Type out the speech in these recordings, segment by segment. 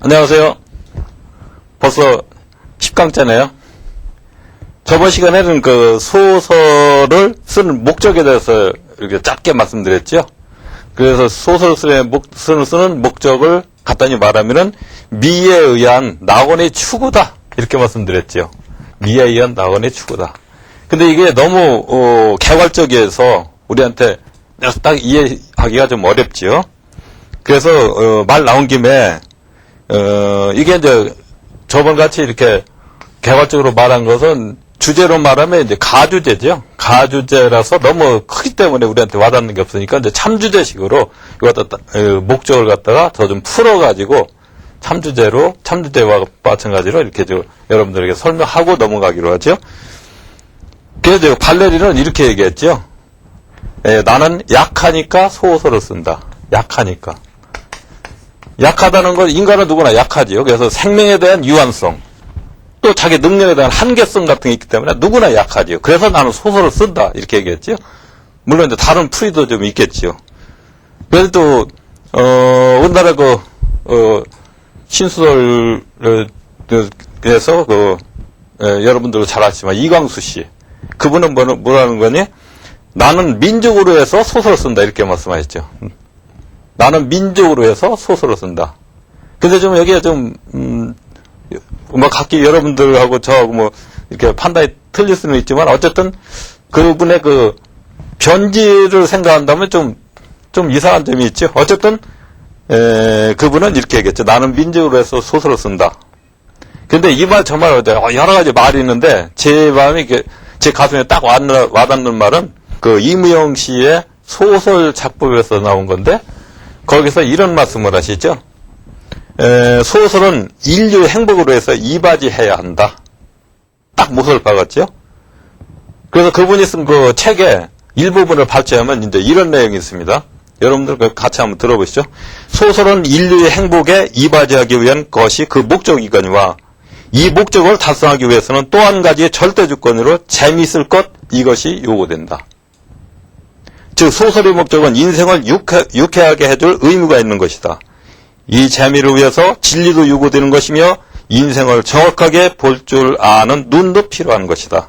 안녕하세요. 벌써 10강째네요. 저번 시간에는 그 소설을 쓰는 목적에 대해서 이렇게 짧게 말씀드렸죠. 그래서 소설을 쓰는, 목, 쓰는 목적을 간단히 말하면은 미에 의한 낙원의 추구다. 이렇게 말씀드렸죠. 미에 의한 낙원의 추구다. 근데 이게 너무, 어, 개괄적이어서 우리한테 딱 이해하기가 좀 어렵지요. 그래서, 어, 말 나온 김에, 어, 이게 이제 저번 같이 이렇게 개괄적으로 말한 것은 주제로 말하면 이제 가주제죠. 가주제라서 너무 크기 때문에 우리한테 와닿는 게 없으니까 이제 참주제식으로 이거 갖다 어, 목적을 갖다가 더 좀 풀어가지고 참주제로 참주제와 마찬가지로 이렇게 저 여러분들에게 설명하고 넘어가기로 하죠. 그래서 발레리는 이렇게 얘기했죠. 예, 나는 약하니까 소설을 쓴다. 약하니까. 약하다는 건 인간은 누구나 약하지요. 그래서 생명에 대한 유한성, 또 자기 능력에 대한 한계성 같은 게 있기 때문에 누구나 약하지요. 그래서 나는 소설을 쓴다. 이렇게 얘기했죠. 물론 이제 다른 풀이도 좀 있겠지요. 그래도 또, 어, 우리나라 그, 어, 신수설, 어, 그래서 그, 예, 여러분들도 잘 아시지만 이광수 씨. 그분은 뭐, 뭐라는 거니? 나는 민족으로 해서 소설을 쓴다. 이렇게 말씀하셨죠. 나는 민족으로 해서 소설을 쓴다. 근데 좀 여기에 좀, 음, 뭐 각기 여러분들하고 저하고 뭐 이렇게 판단이 틀릴 수는 있지만 어쨌든 그분의 그 변지를 생각한다면 좀, 좀 이상한 점이 있죠. 어쨌든, 에, 그분은 이렇게 얘기했죠. 나는 민족으로 해서 소설을 쓴다. 근데 이말 정말 여러 가지 말이 있는데 제 마음이 제 가슴에 딱 와닿는, 말은 그 이무영 씨의 소설 작품에서 나온 건데 거기서 이런 말씀을 하시죠. 에, 소설은 인류의 행복으로 해서 이바지해야 한다. 딱 못을 박았죠. 그래서 그분이 쓴 그 책의 일부분을 발췌하면 이제 이런 내용이 있습니다. 여러분들 그 같이 한번 들어보시죠. 소설은 인류의 행복에 이바지하기 위한 것이 그 목적이거니와 이 목적을 달성하기 위해서는 또 한 가지의 절대 조건으로 재미있을 것 이것이 요구된다. 즉 소설의 목적은 인생을 유쾌, 유쾌 하게 해줄 의무가 있는 것이다. 이 재미를 위해서 진리도 요구되는 것이며 인생을 정확하게 볼 줄 아는 눈도 필요한 것이다.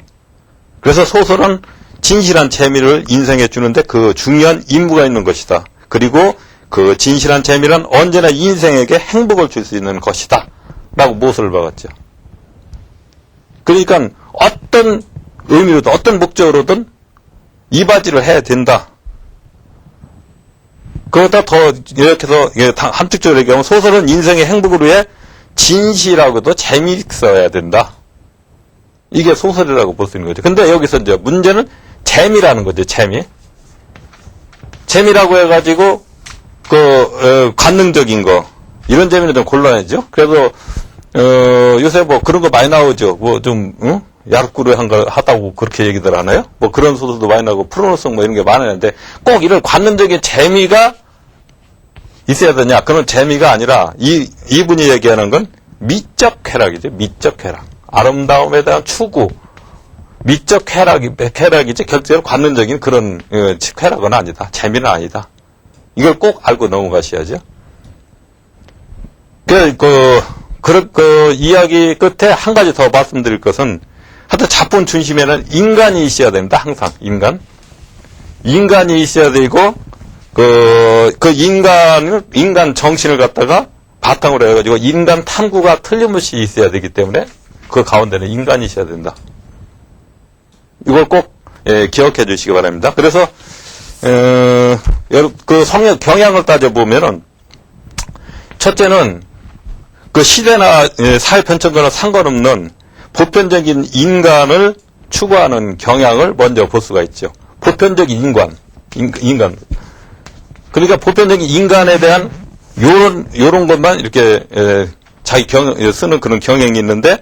그래서 소설은 진실한 재미를 인생에 주는데 그 중요한 임무가 있는 것이다. 그리고 그 진실한 재미는 언제나 인생에게 행복을 줄 수 있는 것이다. 라고 못을 박았죠. 그러니까 어떤 의미로든 어떤 목적으로든 이바지를 해야 된다. 그러다 더 이렇게 해서 한쪽적으로 얘기하면 소설은 인생의 행복을 위해 진실하고도 재미있어야 된다. 이게 소설이라고 볼 수 있는 거죠. 근데 여기서 이제 문제는 재미라는 거죠, 재미. 재미라고 해가지고, 그, 어, 관능적인 거. 이런 재미는 좀 곤란하죠. 그래서, 어, 요새 뭐 그런 거 많이 나오죠. 뭐 좀, 응? 야릇구르한 걸 하다고 그렇게 얘기들 하나요? 뭐 그런 소설도 많이 나오고, 프로노성 뭐 이런 게 많았는데, 꼭 이런 관능적인 재미가 있어야 되냐? 그런 재미가 아니라, 이, 이분이 얘기하는 건 미적 쾌락이죠. 미적 쾌락. 아름다움에 대한 추구. 미적 쾌락이, 쾌락이지, 결제로 관능적인 그런, 어, 쾌락은 아니다. 재미는 아니다. 이걸 꼭 알고 넘어가셔야죠. 그, 그, 그, 그, 이야기 끝에 한 가지 더 말씀드릴 것은, 하여튼 작품 중심에는 인간이 있어야 됩니다. 항상, 인간. 인간이 있어야 되고, 그, 그 인간을, 인간 정신을 갖다가 바탕으로 해가지고 인간 탐구가 틀림없이 있어야 되기 때문에 그 가운데는 인간이 있어야 된다. 이걸 꼭, 예, 기억해 주시기 바랍니다. 그래서, 어, 그 성역, 경향을 따져 보면은, 첫째는 그 시대나 예, 사회 편성과는 상관없는 보편적인 인간을 추구하는 경향을 먼저 볼 수가 있죠. 보편적인 인간, 인, 인간. 그러니까 보편적인 인간에 대한 요런 요런 것만 이렇게 에, 자기 경 쓰는 그런 경향이 있는데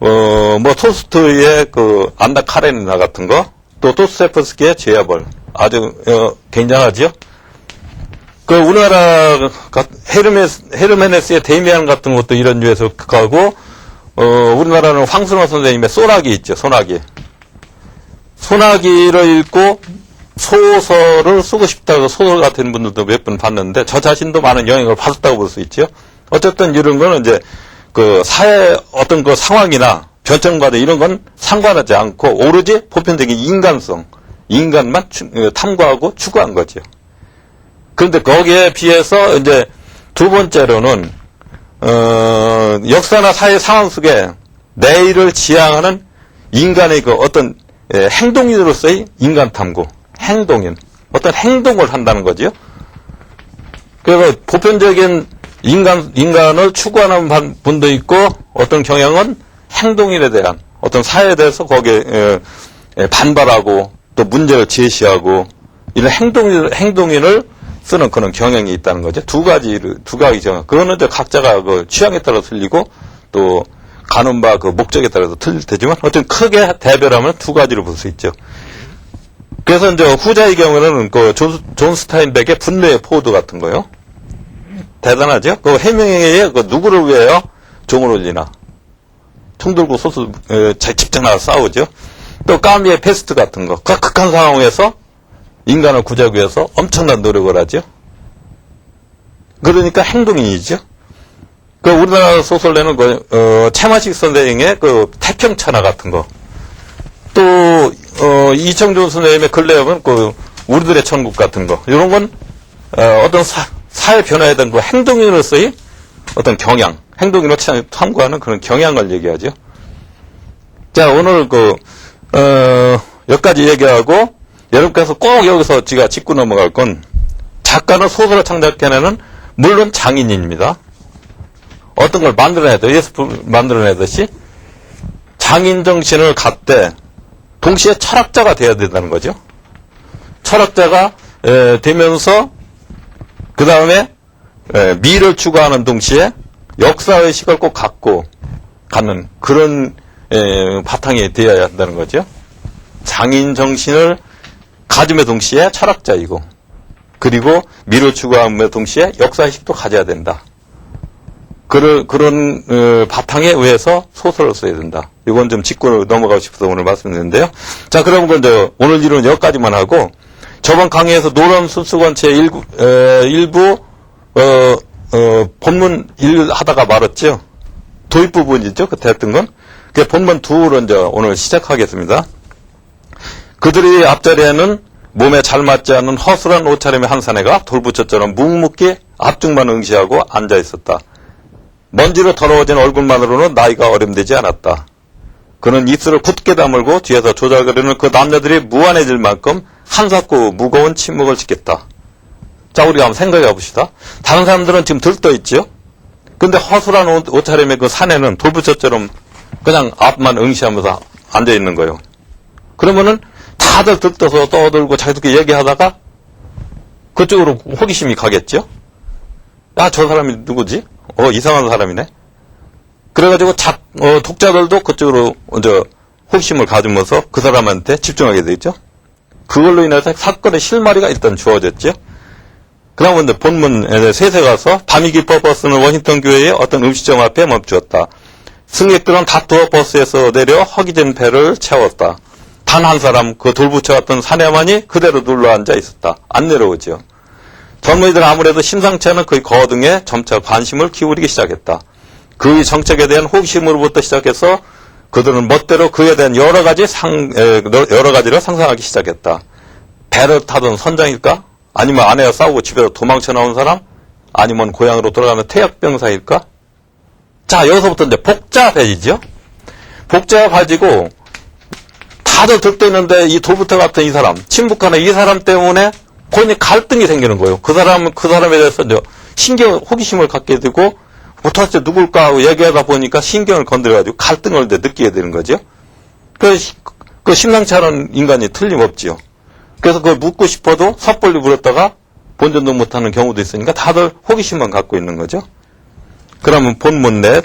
어 뭐 토스토이의 그 안나 카레니나 같은 거 또 도스토옙스키의 죄아벌 아주 어, 굉장하지요. 그 우리나라 헤르메스 헤르메네스의 데미안 같은 것도 이런 류에서 가고 어 우리나라는 황순호 선생님의 소나기 있죠. 소나기. 소나기를 읽고 소설을 쓰고 싶다고 소설 같은 분들도 몇 분 봤는데 저 자신도 많은 영향을 받았다고 볼 수 있죠. 어쨌든 이런 거는 이제 그 사회 어떤 그 상황이나 변천과도 이런 건 상관하지 않고 오로지 보편적인 인간성, 인간만 추- 어, 탐구하고 추구한 거죠. 그런데 거기에 비해서 이제 두 번째로는 어, 역사나 사회 상황 속에 내일을 지향하는 인간의 그 어떤 예, 행동인으로서의 인간 탐구, 행동인, 어떤 행동을 한다는 거지요. 그래서 보편적인 인간, 인간을 추구하는 반- 분도 있고 어떤 경향은 행동인에 대한 어떤 사회에 대해서 거기에 반발하고 또 문제를 제시하고 이런 행동인, 행동인을 쓰는 그런 경향이 있다는 거죠. 두 가지, 두 가지 경향. 그거는 이제 각자가 그 취향에 따라 틀리고 또 가는 바 그 목적에 따라서 틀릴 테지만 어쨌든 크게 대별하면 두 가지로 볼 수 있죠. 그래서 이제 후자의 경우는 그 존, 존 스타인백의 분노의 포드 같은 거요. 대단하죠? 그 해명에 그 누구를 위해요? 종을 올리나. 총 들고 소수, 에, 자- 직접 나가 싸우죠? 또 까미의 패스트 같은 거. 그 극한 상황에서 인간을 구하기 위해서 엄청난 노력을 하죠? 그러니까 행동인이죠? 그 우리나라 소설내는 그, 어, 채마식 선생의 그 태평천하 같은 거. 또, 어, 이청준 선생님의 보면 그 우리들의 천국 같은 거. 이런 건, 어, 떤 사, 사회 변화에 대한 그 행동인으로서의 어떤 경향, 행동인을 참- 탐구하는 그런 경향을 얘기하죠. 자, 오늘 그, 어, 여기까지 얘기하고, 여러분께서 꼭 여기서 제가 짚고 넘어갈 건, 작가는 소설을 창작해내는, 물론 장인입니다. 어떤 걸 만들어내야 돼. 예습을 만들어내듯이, 장인 정신을 갖되, 동시에 철학자가 돼야 된다는 거죠. 철학자가 에, 되면서 그 다음에 미를 추구하는 동시에 역사의식을 꼭 갖고 가는 그런 에, 바탕이 되어야 한다는 거죠. 장인 정신을 가짐의 동시에 철학자이고 그리고 미를 추구함의 동시에 역사의식도 가져야 된다. 그런, 그런, 어, 바탕에 의해서 소설을 써야 된다. 이건 좀 짚고 넘어가고 싶어서 오늘 말씀드렸는데요. 자, 그러면 이제 오늘 일은 여기까지만 하고, 저번 강의에서 노론 순수권 제1부, 에, 일부, 어, 어, 본문 1 하다가 말았죠. 도입 부분이죠. 그때 했던 건. 그 본문 2로 이제 오늘 시작하겠습니다. 그들이 앞자리에는 몸에 잘 맞지 않는 허술한 옷차림의 한 사내가 돌부처처럼 묵묵히 앞중만 응시하고 앉아 있었다. 먼지로 더러워진 얼굴만으로는 나이가 어림되지 않았다. 그는 입술을 굳게 다물고 뒤에서 조잘거리는 그 남자들이 무한해질 만큼 한사코 무거운 침묵을 지켰다. 자, 우리가 한번 생각해 봅시다. 다른 사람들은 지금 들떠 있죠? 근데 허술한 옷, 옷차림의 그 사내는 돌부처처럼 그냥 앞만 응시하면서 앉아 있는 거예요. 그러면은 다들 들떠서 떠들고 자기들끼리 얘기하다가 그쪽으로 호기심이 가겠죠? 야, 저 사람이 누구지? 어, 이상한 사람이네? 그래가지고 작, 어, 독자들도 그쪽으로 먼저 호기심을 가지면서 그 사람한테 집중하게 되죠? 그걸로 인해서 사건의 실마리가 일단 주어졌죠? 그 다음에 본문에 세세 가서 밤이 깊어 버스는 워싱턴 교회의 어떤 음식점 앞에 멈추었다. 승객들은 다투어 버스에서 내려 허기진 배를 채웠다. 단 한 사람 그 같은 사내만이 그대로 눌러앉아 있었다. 안 내려오죠. 젊은이들은 아무래도 심상치 않은 그의 거등에 점차 관심을 기울이기 시작했다. 그의 정책에 대한 호기심으로부터 시작해서 그들은 멋대로 그에 대한 여러 가지 상, 에, 여러 가지를 상상하기 시작했다. 배를 타던 선장일까? 아니면 아내와 싸우고 집에서 도망쳐 나온 사람? 아니면 고향으로 돌아가면 태역병사일까? 자, 여기서부터 이제 복잡해지죠? 복잡해지고 다들 들떠있는데 이 돌부터 같은 이 사람, 친북하는 이 사람 때문에 본인 갈등이 생기는 거예요. 그 사람, 그 사람에 대해서 이제 신경, 호기심을 갖게 되고, 도대체 누굴까 하고 얘기하다 보니까 신경을 건드려가지고 갈등을 느끼게 되는 거죠. 그, 시- 그 심상치 않은 인간이 틀림없지요. 그래서 그걸 묻고 싶어도 섣불리 물었다가 본전도 못하는 경우도 있으니까 다들 호기심만 갖고 있는 거죠. 그러면 본문 넷.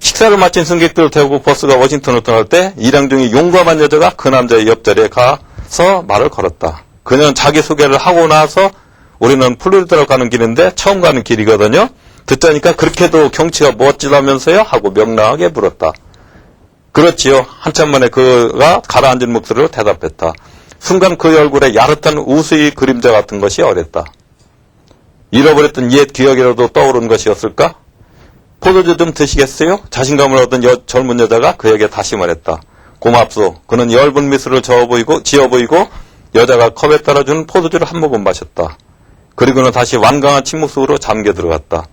식사를 마친 승객들을 태우고 버스가 워싱턴을 떠날 때 일행 중에 용감한 여자가 그 남자의 옆자리에 가서 말을 걸었다. 그녀는 자기 소개를 하고 나서 우리는 플로리다로 가는 길인데 처음 가는 길이거든요. 듣자니까 그렇게도 경치가 멋지다면서요? 하고 명랑하게 물었다. 그렇지요. 한참 만에 그가 가라앉은 목소리로 대답했다. 순간 그 얼굴에 야릇한 우수의 그림자 같은 것이 어렸다. 잃어버렸던 옛 기억이라도 떠오른 것이었을까? 포도주 좀 드시겠어요? 자신감을 얻은 여- 젊은 여자가 그에게 다시 말했다. 고맙소. 그는 엷은 미소를 저어 보이고, 지어 보이고, 여자가 컵에 따라주는 포도주를 한 모금 마셨다. 그리고는 다시 완강한 침묵 속으로 잠겨 들어갔다.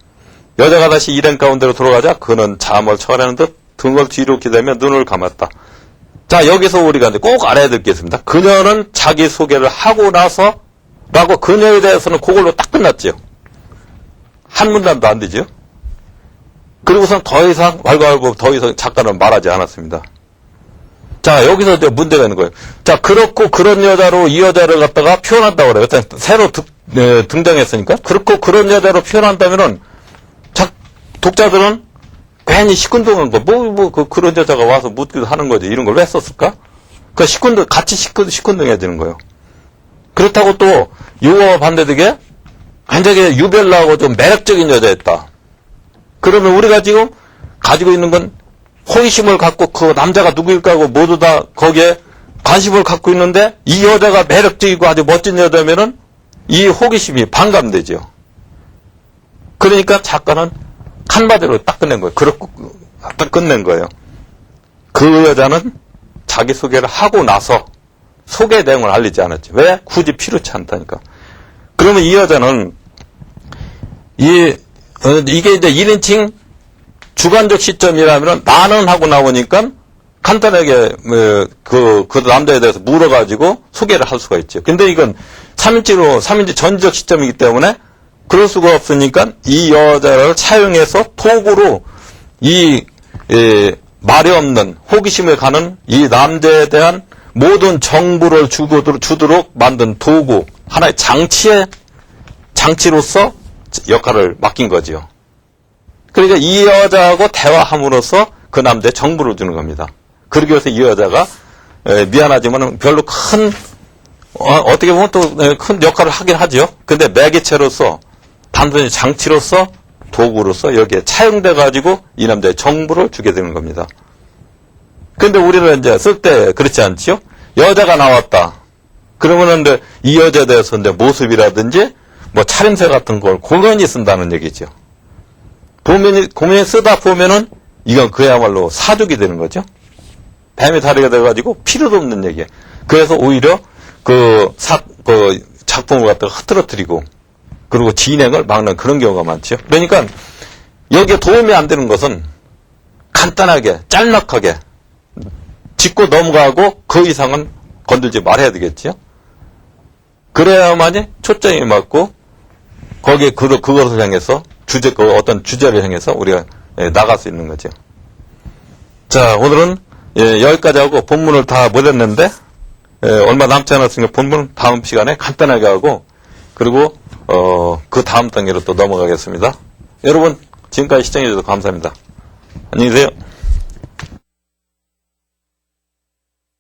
여자가 다시 일행 가운데로 들어가자 그는 잠을 쳐가려는 듯 등을 뒤로 기대며 눈을 감았다. 자, 여기서 우리가 꼭 알아야 될 게 있습니다. 그녀는 자기 소개를 하고 나서, 라고 그녀에 대해서는 그걸로 딱 끝났지요. 한 문단도 안 되죠. 그리고선 더 이상, 왈가왈부 더 이상 작가는 말하지 않았습니다. 자, 여기서 이제 문제가 있는 거예요. 자, 그렇고 그런 여자로 이 여자를 갖다가 표현한다고 그래요. 일단 새로 득- 네, 등장했으니까. 그렇고 그런 여자로 표현한다면은, 자, 독자들은 괜히 시큰둥한 거, 뭐, 뭐, 그, 그런 여자가 와서 묻기도 하는 거지. 이런 걸 왜 썼을까? 그 시큰둥, 같이 시큰, 시큰둥해지는 거예요. 그렇다고 또, 유어와 반대되게 굉장히 유별나고 좀 매력적인 여자였다. 그러면 우리가 지금 가지고 있는 건 호기심을 갖고 그 남자가 누구일까 하고 모두 다 거기에 관심을 갖고 있는데 이 여자가 매력적이고 아주 멋진 여자면은 이 호기심이 반감되죠. 그러니까 작가는 한마디로 딱 끝낸 거예요. 그렇고 딱 끝낸 거예요. 그 여자는 자기 소개를 하고 나서 소개 내용을 알리지 않았죠. 왜? 굳이 필요치 않다니까. 그러면 이 여자는 이 어, 이게 이제 1인칭 주관적 시점이라면 나는 하고 나오니까 간단하게 어, 그, 그 남자에 대해서 물어가지고 소개를 할 수가 있죠. 근데 이건 3인칭으로 3인칭 전적 시점이기 때문에 그럴 수가 없으니까 이 여자를 차용해서 톡으로 이 에, 말이 없는 호기심을 가는 이 남자에 대한 모든 정보를 주고도, 주도록 만든 도구 하나의 장치의 장치로서 역할을 맡긴 거지요. 그러니까 이 여자하고 대화함으로써 그 남자의 정보를 주는 겁니다. 그러기 위해서 이 여자가 에, 미안하지만 별로 큰 어, 떻게 보면 또 큰 역할을 하긴 하죠. 근데 매개체로서 단순히 장치로서 도구로서 여기에 차용돼 가지고 이 남자의 정보를 주게 되는 겁니다. 근데 우리는 이제 쓸 때 그렇지 않지요? 여자가 나왔다. 그러면은 이 여자에 대해서 이제 모습이라든지 뭐 차림새 같은 걸 고면이 쓴다는 얘기죠. 보면이, 고면이 쓰다 보면은 이건 그야말로 사족이 되는 거죠. 뱀이 다리가 돼가지고 필요도 없는 얘기예요. 그래서 오히려 그 사, 그 작품을 갖다가 흐트러뜨리고 그리고 진행을 막는 그런 경우가 많죠. 그러니까 여기에 도움이 안 되는 것은 간단하게, 짤막하게 짚고 넘어가고 그 이상은 건들지 말아야 되겠지요. 그래야만이 초점이 맞고 거기에 그, 그것을 향해서 주제, 그 어떤 주제를 향해서 우리가 예, 나갈 수 있는 거죠. 자, 오늘은 예, 여기까지 하고 본문을 다 못 했는데 예, 얼마 남지 않았으니까 본문은 다음 시간에 간단하게 하고 그리고 어, 그 다음 단계로 또 넘어가겠습니다. 여러분 지금까지 시청해 주셔서 감사합니다. 안녕히 계세요.